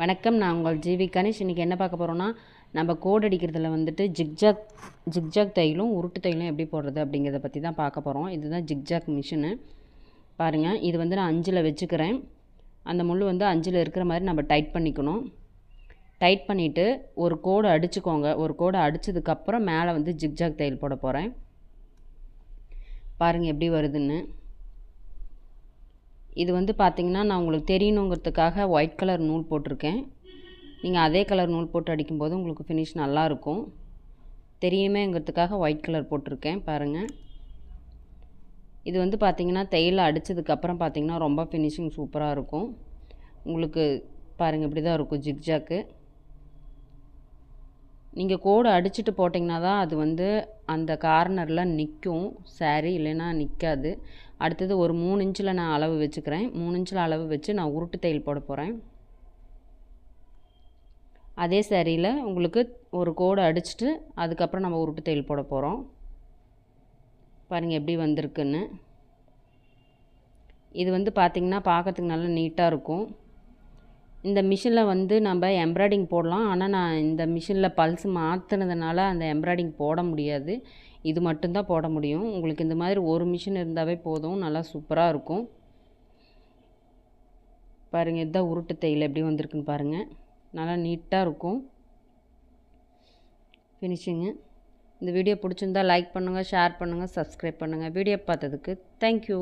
வணக்கம் நான் உங்கள் ஜிவி கணேஷ். இன்றைக்கி என்ன பார்க்க போகிறோன்னா நம்ம கோட் அடிக்கிறதுல வந்துட்டு ஜிக்ஜாக் ஜிக்ஜாக் தையலும் உருட்டு தையலும் எப்படி போடுறது அப்படிங்கிறத பற்றி தான் பார்க்க போகிறோம் இதுதான் ஜிக்ஜாக் மிஷினு பாருங்கள் இது வந்து நான் அஞ்சில் வச்சுக்கிறேன். அந்த முள் வந்து அஞ்சில் இருக்கிற மாதிரி நம்ம டைட் பண்ணிக்கணும். டைட் பண்ணிவிட்டு ஒரு கோடு அடிச்சுக்கோங்க. ஒரு கோடு அடித்ததுக்கப்புறம் மேலே வந்து ஜிக்ஜாக் தையல் போட போகிறேன் பாருங்கள் எப்படி வருதுன்னு. இது வந்து பார்த்திங்கன்னா நான் உங்களுக்கு தெரியணுங்கிறதுக்காக ஒயிட் கலர் நூல் போட்டிருக்கேன். நீங்கள் அதே கலர் நூல் போட்டு அடிக்கும்போது உங்களுக்கு ஃபினிஷ் நல்லாயிருக்கும். தெரியுமேங்கிறதுக்காக ஒயிட் கலர் போட்டிருக்கேன் பாருங்கள் இது வந்து பார்த்திங்கன்னா தையில் அடித்ததுக்கப்புறம் பார்த்திங்கன்னா ரொம்ப ஃபினிஷிங் சூப்பராக இருக்கும். உங்களுக்கு பாருங்கள் இப்படி தான் இருக்கும் ஜிக்ஜாக்கு நீங்கள் கோடு அடிச்சுட்டு போட்டிங்கன்னா தான் அது வந்து அந்த கார்னரில் நிற்கும் சாரீ இல்லைன்னா நிற்காது அடுத்தது ஒரு மூணு இன்ச்சில் நான் அளவு வச்சுக்கிறேன். மூணு இன்ச்சில் அளவு வச்சு நான் உருட்டு தையல் போட போகிறேன் அதே சாரியில் உங்களுக்கு ஒரு கோடு அடிச்சுட்டு அதுக்கப்புறம் நம்ம உருட்டு தையல் போட போகிறோம் பாருங்கள் எப்படி வந்திருக்குன்னு. இது வந்து பார்த்திங்கன்னா பார்க்கறதுக்கு நல்லா நீட்டாக இருக்கும். இந்த மிஷினில் வந்து நம்ம எம்ப்ராய்டிங் போடலாம். ஆனால் நான் இந்த மிஷினில் பல்ஸ் மாற்றினதுனால அந்த எம்ப்ராய்டிங் போட முடியாது. இது மட்டும்தான் போட முடியும். உங்களுக்கு இந்த மாதிரி ஒரு மிஷின் இருந்தாவே போதும். நல்லா சூப்பராக இருக்கும். பாருங்கள் இதுதான் உருட்டு தையல் எப்படி வந்திருக்குன்னு பாருங்கள் நல்லா நீட்டாக இருக்கும். ஃபினிஷிங்கு இந்த வீடியோ பிடிச்சிருந்தா லைக் பண்ணுங்கள் ஷேர் பண்ணுங்கள் சப்ஸ்கிரைப் பண்ணுங்கள் வீடியோ பார்த்ததுக்கு தேங்க்யூ